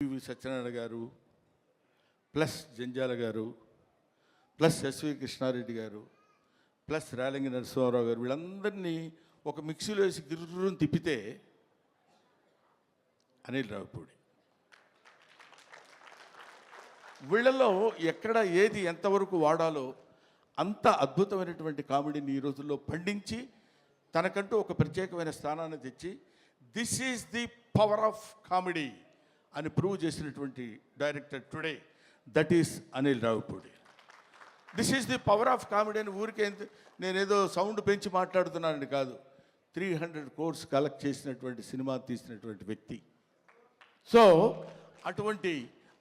PV Satyanarayana గారు plus Janjala గారు plus SV Krishna Reddy గారు ప్లస్ రేలంగి నరసింహారావు గారు వీళ్ళందరినీ ఒక మిక్సీలో వేసి గిర్రుని తిప్పితే అనిల్ రావిపూడి. వీళ్ళలో ఎక్కడ ఏది ఎంతవరకు వాడాలో అంత అద్భుతమైనటువంటి కామెడీని ఈ రోజుల్లో పండించి తనకంటూ ఒక ప్రత్యేకమైన స్థానాన్ని తెచ్చి this is the power of comedy. అని ప్రూవ్ చేసినటువంటి director today that is Anil Ravipudi this is the power of comedy అని ఊరికే నేనేదో సౌండ్ పెంచి మాట్లాడుతున్నానని కాదు. త్రీ హండ్రెడ్ కోర్స్ కలెక్ట్ చేసినటువంటి సినిమా తీసినటువంటి వ్యక్తి. సో అటువంటి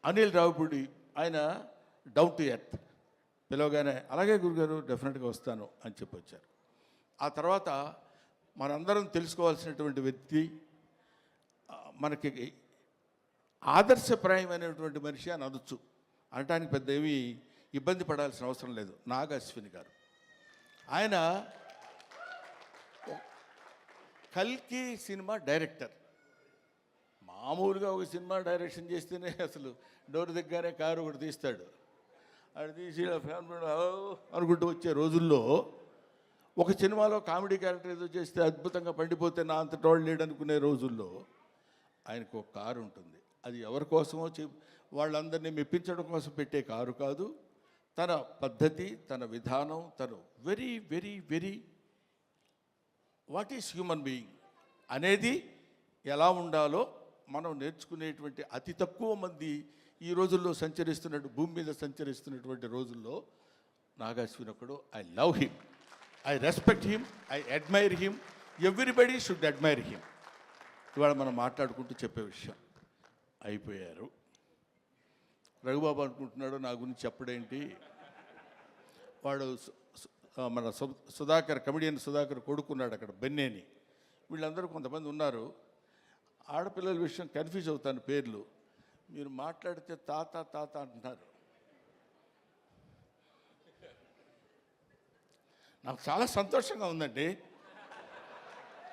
అనిల్ రావుపూడి ఆయన డౌన్ టు ఎర్త్ పిలవగానే అలాగే గురుగారు డెఫినెట్గా వస్తాను అని చెప్పొచ్చారు. ఆ తర్వాత మనందరం తెలుసుకోవాల్సినటువంటి వ్యక్తి మనకి ఆదర్శప్రాయమైనటువంటి మనిషి అని అనొచ్చు. అనటానికి పెద్ద ఏమి ఇబ్బంది పడాల్సిన అవసరం లేదు. నాగ అశ్విని గారు. ఆయన కల్కి సినిమా డైరెక్టర్. మామూలుగా ఒక సినిమా డైరెక్షన్ చేస్తేనే అసలు డోర్ దగ్గరే కారు ఒకటి తీస్తాడు. అది తీసి ఫ్యామిలీ అనుకుంటూ వచ్చే రోజుల్లో ఒక సినిమాలో కామెడీ క్యారెక్టర్ ఏదో చేస్తే అద్భుతంగా పండిపోతే నా అంత టోళ్ళు లేడు అనుకునే రోజుల్లో ఆయనకు ఒక కారు ఉంటుంది. అది ఎవరి కోసమో చె వాళ్ళందరినీ మెప్పించడం కోసం పెట్టే కారు కాదు. తన పద్ధతి తన విధానం తను very very very what is human being అనేది ఎలా ఉండాలో మనం నేర్చుకునేటువంటి అతి తక్కువ మంది ఈ రోజుల్లో సంచరిస్తున్నట్టు భూమి మీద సంచరిస్తున్నటువంటి రోజుల్లో నాగాశ్విన్ ఒకడు I love him I respect him I admire him everybody should admire him ఇవాళ మనం మాట్లాడుకుంటూ చెప్పే విషయం. అయిపోయారు. రఘుబాబు అనుకుంటున్నాడు నా గురించి చెప్పడేంటి? వాడు మన సు- సుధాకర్ కమిడియన్ సుధాకర్ కొడుకున్నాడు అక్కడ బెన్నేని. వీళ్ళందరూ కొంతమంది ఉన్నారు. ఆడపిల్లల విషయం కన్ఫ్యూజ్ అవుతాను పేర్లు. మీరు మాట్లాడితే తాత తాత అంటున్నారు. నాకు చాలా సంతోషంగా ఉందండి.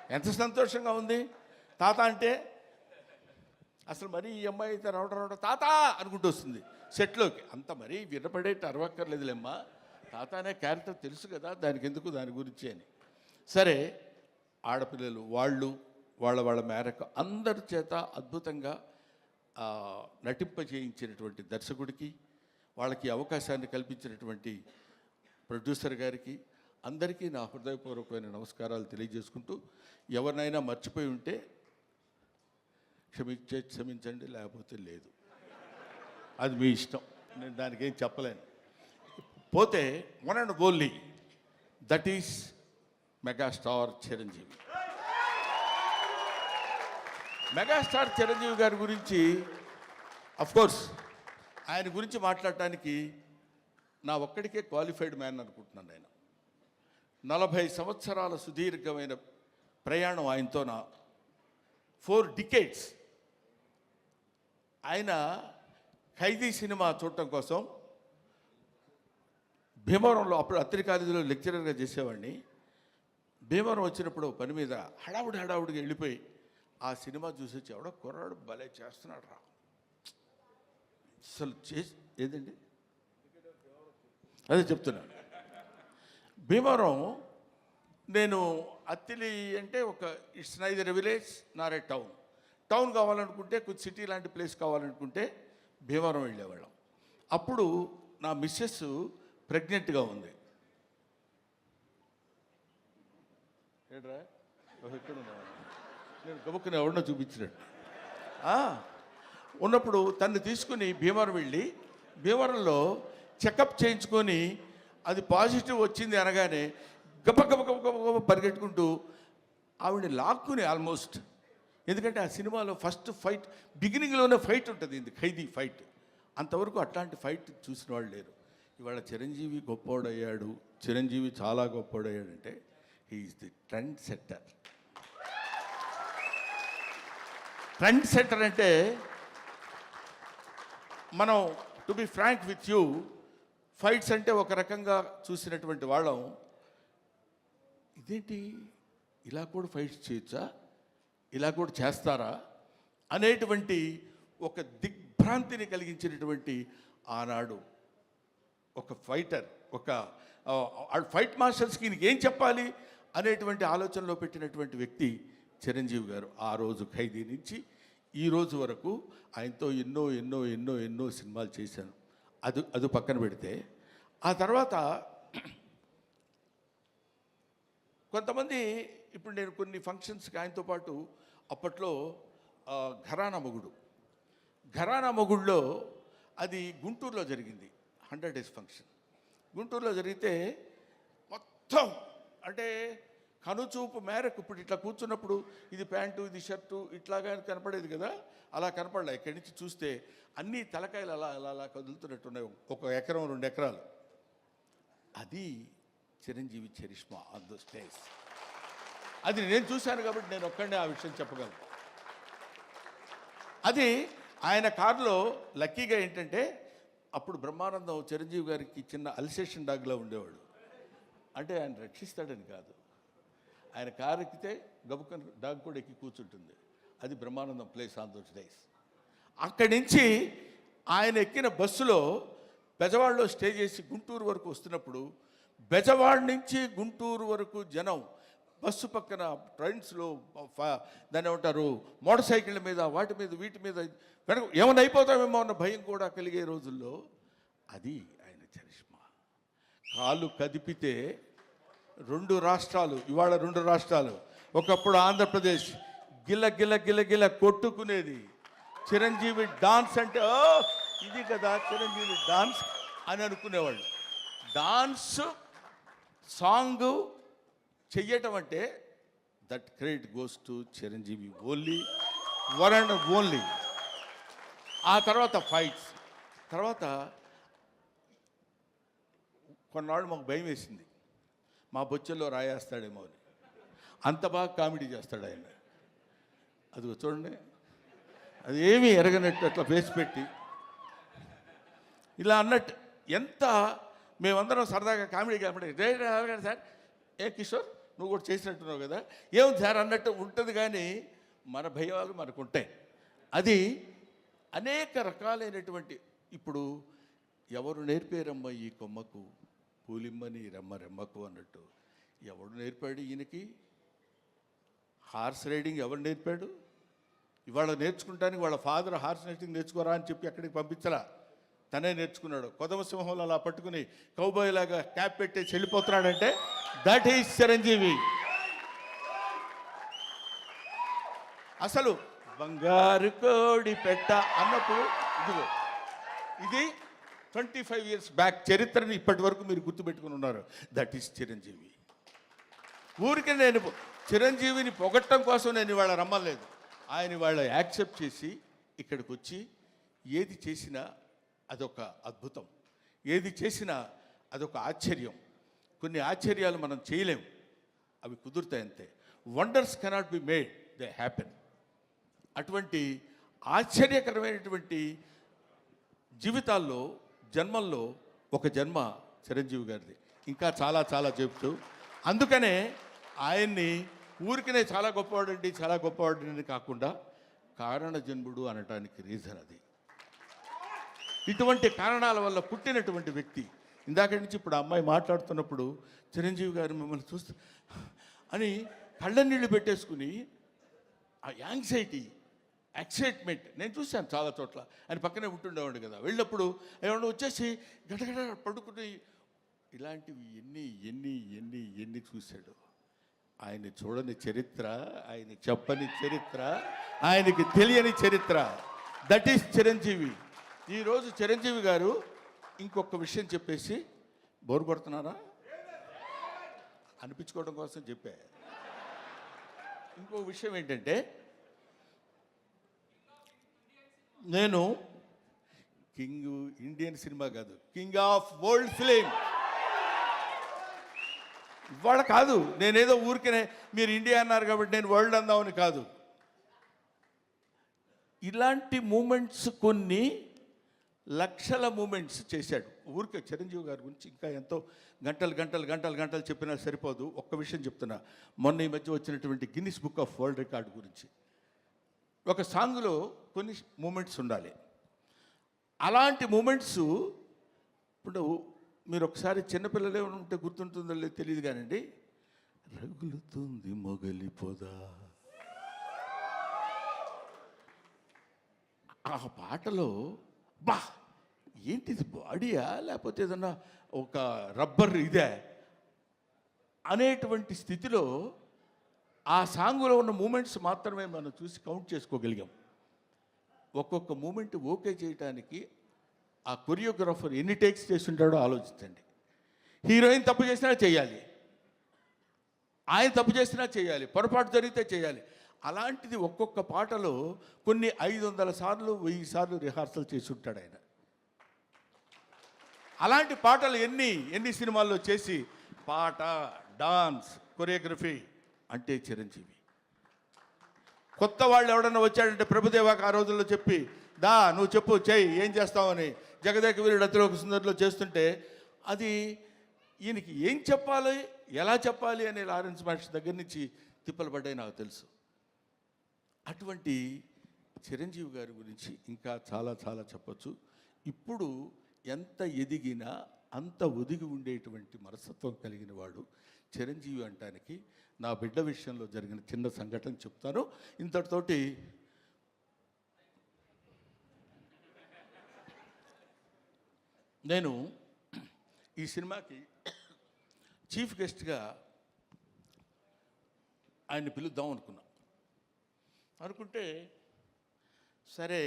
ఎంత సంతోషంగా ఉంది? తాత అంటే అసలు మరీ ఈ అమ్మాయి అయితే రావడం రావడం తాత అనుకుంటూ వస్తుంది. సెట్లోకి. అంత మరీ వినపడేట అరవక్కర్లేదులేమ్మా తాత అనే క్యారెక్టర్ తెలుసు కదా దానికి ఎందుకు దాని గురించి అని. సరే ఆడపిల్లలు వాళ్ళు వాళ్ళ వాళ్ళ మేరకు అందరి చేత అద్భుతంగా నటింప చేయించినటువంటి దర్శకుడికి వాళ్ళకి అవకాశాన్ని కల్పించినటువంటి ప్రొడ్యూసర్ గారికి అందరికీ నా హృదయపూర్వకమైన నమస్కారాలు తెలియజేసుకుంటూ ఎవరినైనా మర్చిపోయి ఉంటే క్షమించే క్షమించండి లేకపోతే లేదు. అది మీ ఇష్టం. నేను దానికి ఏం చెప్పలేను. పోతే one and only that is megastar Chiranjeevi. Megastar Chiranjeevi గారి గురించి కోర్స్ ఆయన గురించి మాట్లాడటానికి నా ఒక్కడికే క్వాలిఫైడ్ మ్యాన్ అనుకుంటున్నాను నేను. నలభై సంవత్సరాల సుదీర్ఘమైన ప్రయాణం ఆయనతో నా ఫోర్ డికేట్స్ ఆయన ఖైదీ సినిమా చూడటం కోసం భీమవరంలో అప్పుడు అత్తిరి కాలేజీలో లెక్చరర్గా చేసేవాడిని. భీమవరం వచ్చినప్పుడు పని మీద హడావుడి హడావుడిగా వెళ్ళిపోయి ఆ సినిమా చూసి వచ్చేవాడు కుర్రాడు భలే చేస్తున్నాడు రా. అసలు చేసి ఏదండి? అదే చెప్తున్నాను. భీమవరం నేను అత్తిలి అంటే ఒక it's neither village nor town. Town కావాలనుకుంటే కొంచెం సిటీ లాంటి ప్లేస్ కావాలనుకుంటే భీమవరం వెళ్ళేవాళ్ళం. అప్పుడు నా మిస్సెస్ ప్రెగ్నెంట్గా ఉంది. ఏడ్రా నేను గబుక్కుని ఎవరినో చూపించినట్టు. ఉన్నప్పుడు తన్ను తీసుకుని భీమవరం వెళ్ళి భీమవరంలో చెకప్ చేయించుకొని అది పాజిటివ్ వచ్చింది అనగానే గబ గబ గబ గబ పరిగెట్టుకుంటూ ఆవిడని లాక్కుని ఆల్మోస్ట్ ఎందుకంటే ఆ సినిమాలో ఫస్ట్ ఫైట్ బిగినింగ్లోనే ఫైట్ ఉంటుంది ఇది ఖైదీ ఫైట్. అంతవరకు అట్లాంటి ఫైట్ చూసిన వాళ్ళు లేరు. ఇవాళ చిరంజీవి గొప్పోడయ్యాడు. చిరంజీవి చాలా గొప్పోడయ్యాడంటే he is the trend setter trend setter అంటే మనం to be frank with you fights అంటే ఒక రకంగా చూసినటువంటి వాళ్ళం. ఇదేంటి? ఇలా కూడా ఫైట్స్ చేయొచ్చా? ఇలా కూడా చేస్తారా? అనేటువంటి ఒక దిగ్భ్రాంతిని కలిగించినటువంటి ఆనాడు ఒక ఫైటర్ ఒక ఫైట్ మాస్టర్స్కి ఈయనకి ఏం చెప్పాలి? అనేటువంటి ఆలోచనలో పెట్టినటువంటి వ్యక్తి చిరంజీవి గారు. ఆ రోజు ఖైదీ నుంచి ఈ రోజు వరకు ఆయనతో ఎన్నో ఎన్నో ఎన్నో ఎన్నో సినిమాలు చేశాను. అది అది పక్కన పెడితే ఆ తర్వాత కొంతమంది ఇప్పుడు నేను కొన్ని ఫంక్షన్స్కి ఆయనతో పాటు అప్పట్లో ఘరానా మొగుడు. ఘరానా మొగుడులో అది గుంటూరులో జరిగింది హండ్రెడ్ డేస్ ఫంక్షన్ గుంటూరులో జరిగితే మొత్తం అంటే కనుచూపు మేరకు ఇప్పుడు ఇట్లా కూర్చున్నప్పుడు ఇది ప్యాంటు ఇది షర్టు ఇట్లాగా కనపడేది కదా అలా కనపడలే. ఇక్కడి నుంచి చూస్తే అన్ని తలకాయలు అలా అలా అలా కదులుతున్నట్టున్నాయి. ఒక ఎకరం రెండు ఎకరాలు. అది Chiranjeevi charisma on the stage అది నేను చూశాను కాబట్టి నేను ఒక్కడే ఆ విషయం చెప్పగలను. అది ఆయన కారులో లక్కీగా ఏంటంటే అప్పుడు బ్రహ్మానందం చిరంజీవి గారికి చిన్న అల్సేషన్ డాగ్లో ఉండేవాడు. అంటే ఆయన రక్షిస్తాడని కాదు. ఆయన కారు ఎక్కితే గబుకన్ డాగ్ కూడా ఎక్కి కూర్చుంటుంది. అది Brahmanandam place on those days. అక్కడి నుంచి ఆయన ఎక్కిన బస్సులో బెజవాడలో స్టే చేసి గుంటూరు వరకు వస్తున్నప్పుడు బెజవాడ నుంచి గుంటూరు వరకు జనం బస్సు పక్కన ట్రైన్స్లో దాన్ని ఏమంటారు మోటార్ సైకిళ్ళ మీద వాటి మీద వీటి మీద వెనక ఏమైనా అయిపోతామేమో అన్న భయం కూడా కలిగే రోజుల్లో అది ఆయన చరిష్మా. కాలు కదిపితే రెండు రాష్ట్రాలు ఇవాళ రెండు రాష్ట్రాలు. ఒకప్పుడు ఆంధ్రప్రదేశ్ గిల గిల గిల గిల కొట్టుకునేది. చిరంజీవి డాన్స్ అంటే ఇది కదా చిరంజీవి డాన్స్ అని అనుకునేవాళ్ళు. డాన్స్ సాంగ్ చెయ్యటం అంటే that credit goes to Chiranjeevi only one and only. ఆ తర్వాత ఫైట్స్. తర్వాత కొన్నాళ్ళు మాకు భయం వేసింది. మా బొచ్చెల్లో రాయేస్తాడేమో అని. అంత బాగా కామెడీ చేస్తాడు ఆయన. అది చూడండి. అది ఏమీ ఎరగనట్టు అట్లా ఫేస్ పెట్టి. ఇలా అన్నట్టు ఎంత మేమందరం సరదాగా కామెడీ కామెడీ సార్. ఏ కిషోర్? నువ్వు కూడా చేసినట్టున్నావు కదా? ఏం సార్ అన్నట్టు ఉంటుంది కానీ మన భయాలు మనకు ఉంటాయి. అది అనేక రకాలైనటువంటి ఇప్పుడు ఎవరు నేర్పారమ్మ ఈ కొమ్మకు? పూలిమ్మని రెమ్మ రెమ్మకు అన్నట్టు. ఎవడు నేర్పాడు ఈయనకి? హార్స్ రైడింగ్ ఎవరు నేర్పాడు? ఇవాళ నేర్చుకుంటానికి వాళ్ళ ఫాదర్ హార్స్ రైడింగ్ నేర్చుకోరా అని చెప్పి అక్కడికి పంపించరా తనే నేర్చుకున్నాడు. కొదవ సింహంలో అలా పట్టుకుని కౌబాయ్ లాగా క్యాప్ పెట్టేసి వెళ్ళిపోతున్నాడంటే దట్ ఈజ్ చిరంజీవి. అసలు బంగారు కోడి పెట్ట అన్నప్పుడు ఇదిగో ఇది ట్వంటీ ఫైవ్ ఇయర్స్ బ్యాక్ చరిత్రని ఇప్పటి వరకు మీరు గుర్తుపెట్టుకుని ఉన్నారు. That is Chiranjeevi. ఊరికి నేను చిరంజీవిని పొగట్టం కోసం నేను ఇవాళ రమ్మలేదు. ఆయన వాళ్ళ యాక్సెప్ట్ చేసి ఇక్కడికి వచ్చి ఏది చేసినా అదొక అద్భుతం. ఏది చేసినా అదొక ఆశ్చర్యం. కొన్ని ఆశ్చర్యాలు మనం చేయలేము. అవి కుదురుతాయి అంతే wonders cannot be made they happen అటువంటి ఆశ్చర్యకరమైనటువంటి జీవితాల్లో జన్మల్లో ఒక జన్మ చిరంజీవి గారిది. ఇంకా చాలా చాలా చెబుతూ అందుకనే ఆయన్ని ఊరికనే చాలా గొప్పవాడండి చాలా గొప్పవాడండి కాకుండా కారణ జన్ముడు అనటానికి రీజన్ అది. ఇటువంటి కారణాల వల్ల పుట్టినటువంటి వ్యక్తి. ఇందాక నుంచి ఇప్పుడు అమ్మాయి మాట్లాడుతున్నప్పుడు చిరంజీవి గారు మిమ్మల్ని చూస్తే అని కళ్ళ నీళ్ళు పెట్టేసుకుని ఆ యాంగ్జైటీ ఎక్సైట్మెంట్ నేను చూశాను చాలా చోట్ల. ఆయన పక్కనే ఉంటుండేవాడు కదా. వెళ్ళినప్పుడు ఏమన్నా వచ్చేసి గడగడ పడుకుని ఇలాంటివి ఎన్ని ఎన్ని ఎన్ని ఎన్ని చూశాడు? ఆయన చూడని చరిత్ర ఆయన చెప్పని చరిత్ర ఆయనకి తెలియని చరిత్ర. That is Chiranjeevi. ఈరోజు చిరంజీవి గారు ఇంకొక విషయం చెప్పేసి బోరు కొడుతున్నారా? అనిపించుకోవడం కోసం చెప్పా. ఇంకో విషయం ఏంటంటే నేను కింగ్ ఇండియన్ సినిమా కాదు కింగ్ ఆఫ్ వరల్డ్ ఫిలిం. ఇవాళ కాదు నేనేదో ఊరికనే మీరు ఇండియా అన్నారు కాబట్టి నేను వరల్డ్ అందామని కాదు. ఇలాంటి మూమెంట్స్ కొన్ని లక్షల మూమెంట్స్ చేశాడు. ఊరికే చిరంజీవి గారి గురించి ఇంకా ఎంతో గంటలు గంటలు గంటలు గంటలు చెప్పినా సరిపోదు. ఒక్క విషయం చెప్తున్నా. మొన్న ఈ మధ్య వచ్చినటువంటి Guinness book of world record గురించి. ఒక సాంగ్లో కొన్ని మూమెంట్స్ ఉండాలి. అలాంటి మూమెంట్స్ ఇప్పుడు మీరు ఒకసారి చిన్నపిల్లలే ఉంటే గుర్తుంటుందో లేదో తెలియదు కానండి. రగులుతుంది మొగలి పొదా. ఆ పాటలో బా ఏంటిది బాడీయా? లేకపోతే ఏదన్నా ఒక రబ్బర్ ఇదే? అనేటువంటి స్థితిలో ఆ సాంగులో ఉన్న మూమెంట్స్ మాత్రమే మనం చూసి కౌంట్ చేసుకోగలిగాం. ఒక్కొక్క మూమెంట్ ఓకే చేయడానికి ఆ కొరియోగ్రాఫర్ ఎన్ని టేక్స్ చేస్తుంటాడో ఆలోచించండి. హీరోయిన్ తప్పు చేసినా చేయాలి. ఆయన తప్పు చేసినా చేయాలి. పొరపాటు జరిగితే చేయాలి. అలాంటిది ఒక్కొక్క పాటలో కొన్ని ఐదు వందల సార్లు వెయ్యి సార్లు రిహార్సల్ చేసి ఉంటాడు ఆయన. అలాంటి పాటలు ఎన్ని ఎన్ని సినిమాల్లో చేసి పాట డాన్స్ కొరియోగ్రఫీ అంటే చిరంజీవి. కొత్త వాళ్ళు ఎవడన్నా వచ్చాడంటే ప్రభుదేవాకి ఆ రోజుల్లో చెప్పి దా నువ్వు చెప్పు చెయ్యి ఏం చేస్తావని జగదేక వీరుడు అతిలోక సుందరిలో చేస్తుంటే అది ఈయనకి ఏం చెప్పాలి ఎలా చెప్పాలి అనే లారెన్స్ మాస్టర్ దగ్గర నుంచి తిప్పలు పడ్డాయి నాకు తెలుసు. అటువంటి చిరంజీవి గారి గురించి ఇంకా చాలా చాలా చెప్పొచ్చు. ఇప్పుడు ఎంత ఎదిగినా అంత ఒదిగి ఉండేటువంటి మనస్తత్వం కలిగిన వాడు చిరంజీవి అంటానికి నా బిడ్డ విషయంలో జరిగిన చిన్న సంఘటన చెప్తాను. ఇంతటితోటి నేను ఈ సినిమాకి చీఫ్ గెస్ట్గా ఆయన్ని పిలుద్దాం అనుకున్నా. అనుకుంటే సరే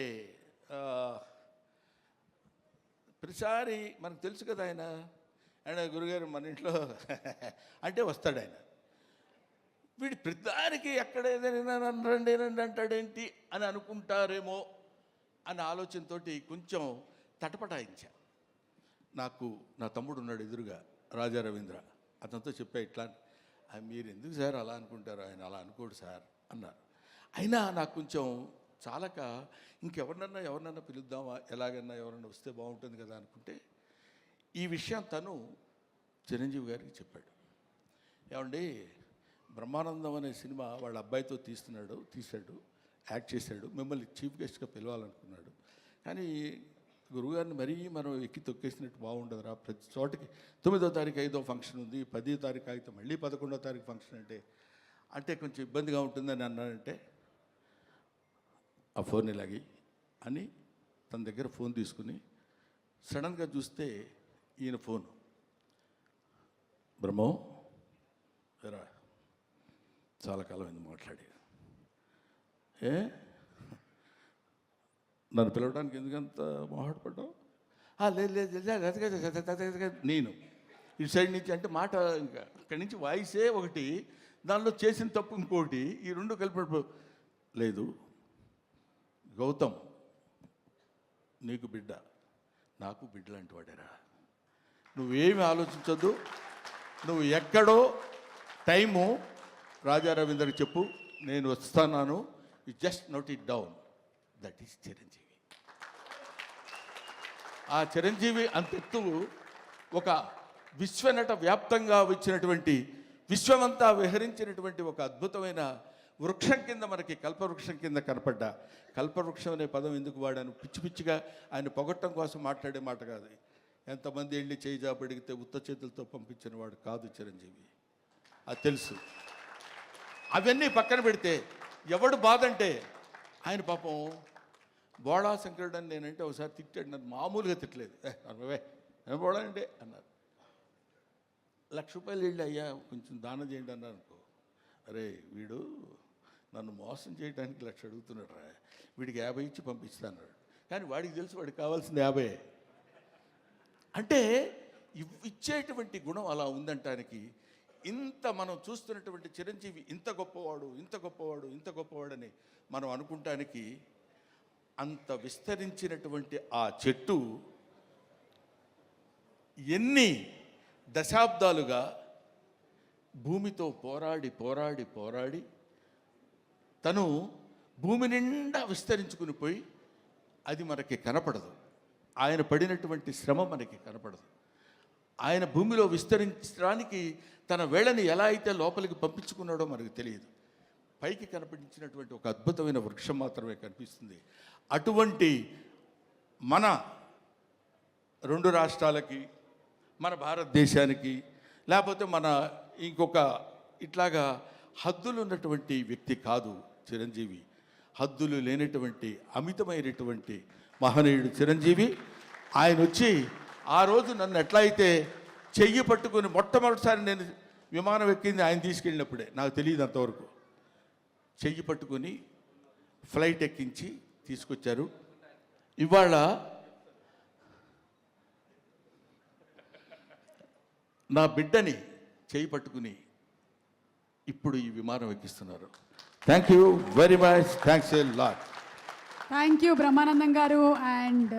ప్రతిసారి మనకు తెలుసు కదా ఆయన. ఆయన గురుగారు మన ఇంట్లో అంటే వస్తాడు ఆయన. వీడి ప్రతిదానికి ఎక్కడ ఏదైనా రండి రండి అంటాడేంటి అని అనుకుంటారేమో అనే ఆలోచనతో కొంచెం తటపటాయించా. నాకు నా తమ్ముడు ఉన్నాడు ఎదురుగా రాజా రవీంద్ర. అతనితో చెప్పా ఇట్లా అని. మీరు ఎందుకు సార్ అలా అనుకుంటారు? ఆయన అలా అనుకోడు సార్ అన్నారు. అయినా నాకు కొంచెం చాలక ఇంకెవరినన్నా ఎవరినన్నా పిలుద్దామా? ఎలాగన్నా ఎవరన్నా వస్తే బాగుంటుంది కదా అనుకుంటే ఈ విషయం తను చిరంజీవి గారికి చెప్పాడు. ఏమండి బ్రహ్మానందం అనే సినిమా వాళ్ళ అబ్బాయితో తీస్తున్నాడు తీశాడు యాక్ట్ చేశాడు మిమ్మల్ని చీఫ్ గెస్ట్గా పిలవాలనుకున్నాడు. కానీ గురువుగారిని మరీ మనం ఎక్కి తొక్కేసినట్టు బాగుండదురా. ప్రతి చోటకి తొమ్మిదో తారీఖు ఐదో ఫంక్షన్ ఉంది పదో తారీఖు అయితే మళ్ళీ పదకొండో తారీఖు ఫంక్షన్ అంటే అంటే కొంచెం ఇబ్బందిగా ఉంటుందని అన్నానంటే ఆ ఫోన్ ఇలాగి అని తన దగ్గర ఫోన్ తీసుకుని సడన్గా చూస్తే ఈయన ఫోన్ బ్రహ్మో ఎరా చాలా కాలం అయింది మాట్లాడి ఏ నన్ను పిలవడానికి ఎందుకంత మొహాటపడ్డావు లేదు లేదు నేను ఇటు సైడ్ నుంచి అంటే మాట ఇంకా అక్కడి నుంచి వాయిసే ఒకటి దానిలో చేసిన తప్పు ఇంకోటి ఈ రెండు కలిపి లేదు గౌతమ్ నీకు బిడ్డ. నాకు బిడ్డ లాంటి వాడేరా. నువ్వేమి ఆలోచించొద్దు. నువ్వు ఎక్కడో టైము రాజా రవీందర్ చెప్పు నేను వస్తున్నాను. You just note it down that is Chiranjeevi. ఆ చిరంజీవి అంతెత్తు ఒక విశ్వనట వ్యాప్తంగా వచ్చినటువంటి విశ్వమంతా విహరించినటువంటి ఒక అద్భుతమైన వృక్షం కింద మనకి కల్పవృక్షం కింద కనపడ్డా. కల్పవృక్షం అనే పదం ఎందుకు వాడాను? పిచ్చి పిచ్చిగా ఆయన పొగట్టం కోసం మాట్లాడే మాట కాదు. ఎంతమంది వెళ్ళి చేయి జాబు ఉత్త చేతులతో పంపించిన వాడు కాదు చిరంజీవి. అది తెలుసు. అవన్నీ పక్కన పెడితే ఎవడు బాధ అంటే ఆయన పాపం బోళా శంకరుడు అని నేనంటే ఒకసారి తిట్టాడు. నన్ను మామూలుగా తిట్టలేదు. "ఏ, అరవై ఏం బోళా అంటే అన్నారు. లక్ష రూపాయలు వెళ్ళి అయ్యా కొంచెం దానం చేయండి అన్నారు అనుకో. అరే వీడు నన్ను మోసం చేయడానికి లక్ష అడుగుతున్నాడు రా. వీడికి యాభై ఇచ్చి పంపిస్తాను కానీ వాడికి తెలుసు వాడికి కావాల్సింది యాభై. అంటే ఇచ్చేటువంటి గుణం అలా ఉందంటానికి ఇంత మనం చూస్తున్నటువంటి చిరంజీవి ఇంత గొప్పవాడు ఇంత గొప్పవాడు ఇంత గొప్పవాడని మనం అనుకుంటానికి అంత విస్తరించినటువంటి ఆ చెట్టు ఎన్ని దశాబ్దాలుగా భూమితో పోరాడి పోరాడి పోరాడి తను భూమి నిండా విస్తరించుకుని పోయి అది మనకి కనపడదు. ఆయన పడినటువంటి శ్రమ మనకి కనపడదు. ఆయన భూమిలో విస్తరించడానికి తన వేళని ఎలా అయితే లోపలికి పంపించుకున్నాడో మనకు తెలియదు. పైకి కనిపించినటువంటి ఒక అద్భుతమైన వృక్షం మాత్రమే కనిపిస్తుంది. అటువంటి మన రెండు రాష్ట్రాలకి మన భారతదేశానికి లేకపోతే మన ఇంకొక ఇట్లాగా హద్దులు ఉన్నటువంటి వ్యక్తి కాదు చిరంజీవి. హద్దులు లేనటువంటి అమితమైనటువంటి మహనీయుడు చిరంజీవి. ఆయన వచ్చి ఆ రోజు నన్ను ఎట్లా అయితే చెయ్యి పట్టుకుని మొట్టమొదటిసారి నేను విమానం ఎక్కింది ఆయన తీసుకెళ్ళినప్పుడే. నాకు తెలియదు అంతవరకు. చెయ్యి పట్టుకుని ఫ్లైట్ ఎక్కించి తీసుకొచ్చారు. ఇవాళ నా బిడ్డని చేయి పట్టుకుని ఇప్పుడు ఈ విమానం ఎక్కిస్తున్నారు. Thank you very much thanks a lot thank you Brahmanandam garu and